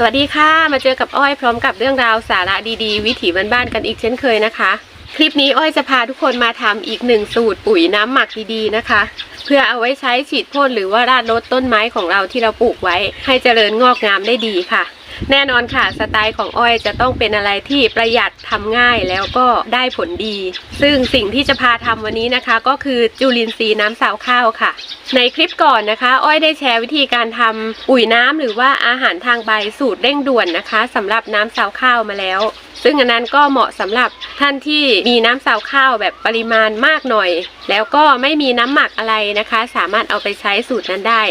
สวัสดีค่ะมาเจอกับอ้อยพร้อมกับเรื่องราวสาระดีๆ วิถีบ้านๆกันอีกเช่นเคยนะคะ คลิปนี้อ้อยจะพาทุกคนมาทำอีกหนึ่งสูตรปุ๋ยน้ำหมักดีๆนะคะ เพื่อเอาไว้ใช้ฉีดพ่นหรือว่าราดรดต้นไม้ของเราที่เราปลูกไว้ ให้เจริญงอกงามได้ดีค่ะ แน่นอนค่ะสไตล์ของอ้อยจะต้องเป็นอะไรที่ประหยัดทำง่ายแล้วก็ได้ผลดี ซึ่งสิ่งที่จะพาทำวันนี้นะคะ ก็คือจุลินทรีย์น้ำสาวข้าวค่ะ ในคลิปก่อนนะคะ อ้อยได้แชร์วิธีการทำปุ๋ยน้ำหรือว่าอาหารทางใบสูตรเร่งด่วนนะคะสำหรับน้ำสาวข้าวมาแล้วซึ่งอันนั้นก็เหมาะสำหรับท่านที่มีน้ำสาวข้าวแบบปริมาณมากหน่อย แล้วก็ไม่มีน้ำหมักอะไรนะคะ สามารถเอาไปใช้สูตรนั้นได้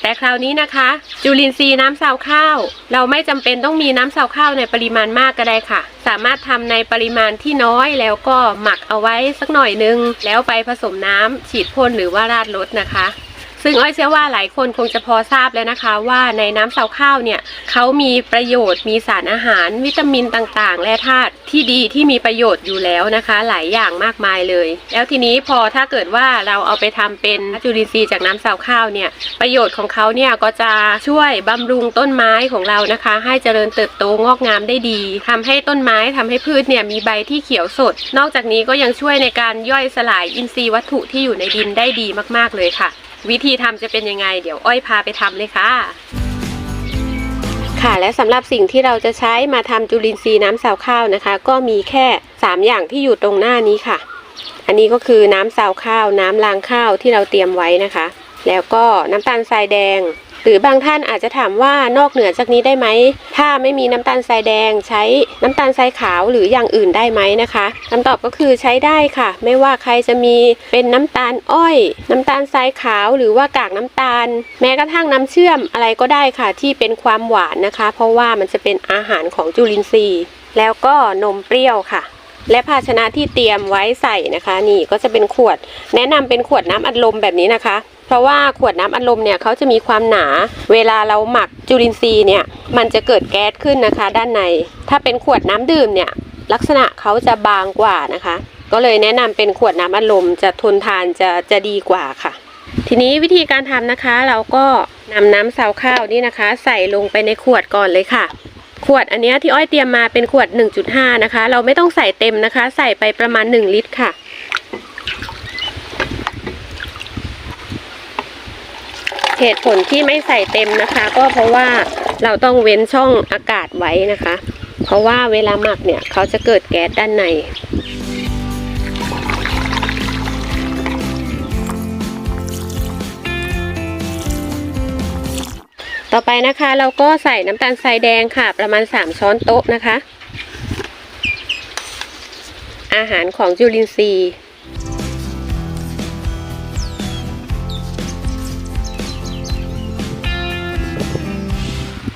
แต่คราวนี้นะคะ จุลินทรีย์น้ำสาวข้าว เราไม่จำเป็นต้องมีน้ำสาวข้าวในปริมาณมากก็ได้ค่ะ สามารถทำในปริมาณที่น้อยแล้วก็หมักเอาไว้สักหน่อยนึง แล้วไปผสมน้ำฉีดพ่นหรือว่าราดรดนะคะ ซึ่งอ้อยเชื่อว่าหลายคนคงจะพอทราบแล้วนะคะ ว่าในน้ำเสาข้าวเนี่ยเขามีประโยชน์มีสารอาหาร วิตามินต่างๆ และธาตุที่ดีที่มีประโยชน์อยู่แล้วนะคะ หลายอย่างมากมายเลย แล้วทีนี้พอถ้าเกิดว่าเราเอาไปทำเป็นจุลินทรีย์จากน้ำเสาข้าวเนี่ยประโยชน์ของเขาเนี่ยก็จะช่วยบำรุงต้นไม้ของเรานะคะ ให้เจริญเติบโตงอกงามได้ดีทำให้ต้นไม้ทำให้พืชเนี่ยมีใบที่เขียวสด นอกจากนี้ก็ยังช่วยในการย่อยสลายอินทรีย์วัตถุที่อยู่ในดินได้ดีมาก ๆเลยค่ะ วิธีทำจะเป็นยังไง เดี๋ยวอ้อยพาไปทำเลยค่ะ ค่ะและสำหรับสิ่งที่เราจะใช้มาทำจุลินทรีย์น้ำสาวข้าวนะคะ ก็มีแค่ 3 อย่างที่อยู่ตรงหน้านี้ค่ะ อันนี้ก็คือน้ำสาวข้าว น้ำล้างข้าวที่เราเตรียมไว้นะคะ แล้วก็น้ำตาลทรายแดง หรือบางท่านอาจจะถามว่านอกเหนือจากนี้ได้ไหม ถ้าไม่มีน้ำตาลทรายแดง ใช้น้ำตาลทรายขาวหรืออย่างอื่นได้ไหมนะคะคำตอบก็คือใช้ได้ค่ะ ไม่ว่าใครจะมีเป็นน้ำตาลอ้อย น้ำตาลทรายขาวหรือว่ากากน้ำตาล แม้กระทั่งน้ำเชื่อมอะไรก็ได้ค่ะ ที่เป็นความหวานนะคะ เพราะว่ามันจะเป็นอาหารของจุลินทรีย์ แล้วก็นมเปรี้ยวค่ะ และภาชนะที่เตรียมไว้ใส่นะคะ นี่ก็จะเป็นขวด แนะนำเป็นขวดน้ำอัดลมแบบนี้นะคะ เพราะว่าขวดน้ำอัดลมเนี่ยเขาจะมีความหนา เวลาเราหมักจุลินทรีย์เนี่ยมันจะเกิดแก๊สขึ้นนะคะ ด้านใน ถ้าเป็นขวดน้ำดื่มเนี่ยลักษณะเขาจะบางกว่านะคะ ก็เลยแนะนำเป็นขวดน้ำอัดลมจะทนทานจะจะดีกว่าค่ะ ทีนี้วิธีการทำนะคะเราก็นำน้ำซาวข้าวนี่นะคะ ใส่ลงไปในขวดก่อนเลยค่ะ ขวดอันนี้ที่อ้อยเตรียมมาเป็นขวด 1.5 นะคะ เราไม่ต้องใส่เต็มนะคะ ใส่ไปประมาณ 1 ลิตรค่ะ เหตุผลที่ไม่ใส่เต็มนะคะ ก็เพราะว่าเราต้องเว้นช่องอากาศไว้นะคะ เพราะว่าเวลาหมักเนี่ยเขาจะเกิดแก๊สด้านใน ต่อไปนะคะเราก็ใส่น้ำตาลทรายแดงค่ะ ประมาณ 3 ช้อนโต๊ะนะคะ อาหารของจุลินทรีย์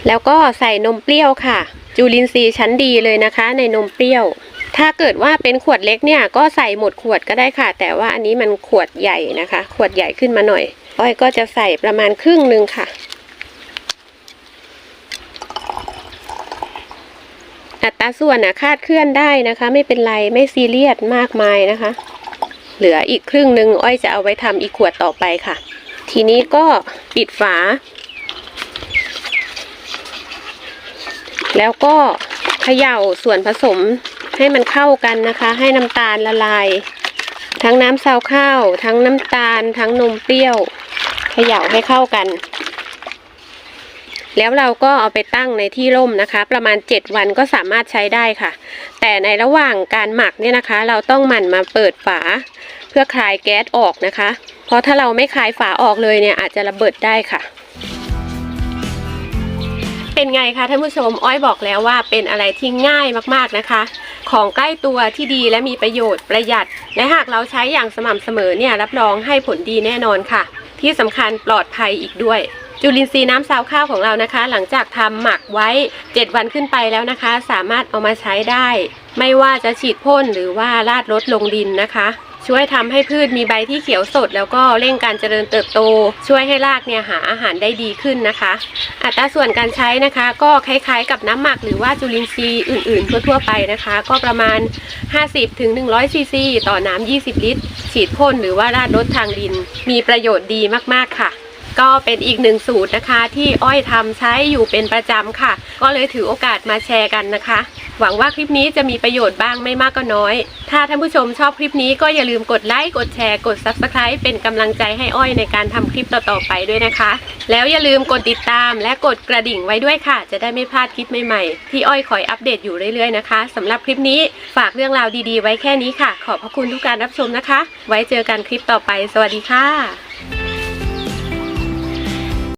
แล้วก็ใส่นมเปรี้ยวค่ะ จุลินทรีย์ชั้นดีเลยนะคะ ในนมเปรี้ยว ถ้าเกิดว่าเป็นขวดเล็กเนี่ยก็ใส่หมดขวดก็ได้ค่ะ แต่ว่าอันนี้มันขวดใหญ่นะคะ ขวดใหญ่ขึ้นมาหน่อยอ้อยก็จะใส่ประมาณครึ่งหนึ่งค่ะ อัตราส่วนนะคาดเคลื่อนได้นะคะ ไม่เป็นไรไม่ซีเรียสมากมายนะคะ เหลืออีกครึ่งหนึ่งอ้อยจะเอาไว้ทำอีกขวดต่อไปค่ะ ทีนี้ก็ปิดฝา แล้วก็เขย่าส่วนผสมให้มันเข้ากันนะคะ ให้น้ำตาลละลาย ทั้งน้ำซาวข้าว ทั้งน้ำตาล ทั้งนมเปรี้ยว เขย่าให้เข้ากัน แล้วเราก็เอาไปตั้งในที่ร่มนะคะ ประมาณ 7 วันก็สามารถใช้ได้ค่ะ แต่ในระหว่างการหมักเนี่ยนะคะ เราต้องหมั่นมาเปิดฝา เพื่อคลายแก๊สออกนะคะ เพราะถ้าเราไม่คลายฝาออกเลยเนี่ยอาจจะระเบิดได้ค่ะเป็นไงคะท่านผู้ชมอ้อยบอกแล้วว่าเป็นอะไรที่ง่ายมากๆนะคะ ของใกล้ตัวที่ดีและมีประโยชน์ประหยัด และหากเราใช้อย่างสม่ำเสมอเนี่ยรับรองให้ผลดีแน่นอนค่ะ ที่สำคัญปลอดภัยอีกด้วย จุลินทรีย์น้ำซาวข้าวของเรานะคะ หลังจากทำหมักไว้ 7 วันขึ้นไปแล้วนะคะ สามารถเอามาใช้ได้ ไม่ว่าจะฉีดพ่นหรือว่าราดรดลงดินนะคะ ช่วยทำให้พืชมีใบที่เขียวสด แล้วก็เร่งการเจริญเติบโต ช่วยให้รากเนี่ยหาอาหารได้ดีขึ้นนะคะ อัตราส่วนการใช้นะคะ ก็คล้ายๆ กับน้ำหมักหรือว่าจุลินทรีย์อื่นๆ ทั่วๆไปนะคะ ก็ประมาณ 50-100ซีซีต่อน้ำ20 ลิตร ฉีดพ่นหรือว่าราดรดทางดิน มีประโยชน์ดีมากๆค่ะ ก็เป็นอีกหนึ่งสูตรนะคะ ที่อ้อยทำใช้อยู่เป็นประจำค่ะ ก็เลยถือโอกาสมาแชร์กันนะคะ หวังว่าคลิปนี้จะมีประโยชน์บ้างไม่มากก็น้อย ถ้าท่านผู้ชมชอบคลิปนี้ก็อย่าลืมกดไลค์กดแชร์กด Subscribe เป็นกำลังใจให้อ้อยในการทำคลิปต่อๆไปด้วยนะคะ แล้วอย่าลืมกดติดตามและกดกระดิ่งไว้ด้วยค่ะ จะได้ไม่พลาดคลิปใหม่ๆ ที่อ้อยคอยอัปเดตอยู่เรื่อยๆนะคะสำหรับคลิปนี้ฝากเรื่องราวดีๆ ไว้แค่นี้ค่ะ ขอบพระคุณทุกการรับชมนะคะ ไว้เจอกันคลิปต่อไป สวัสดีค่ะ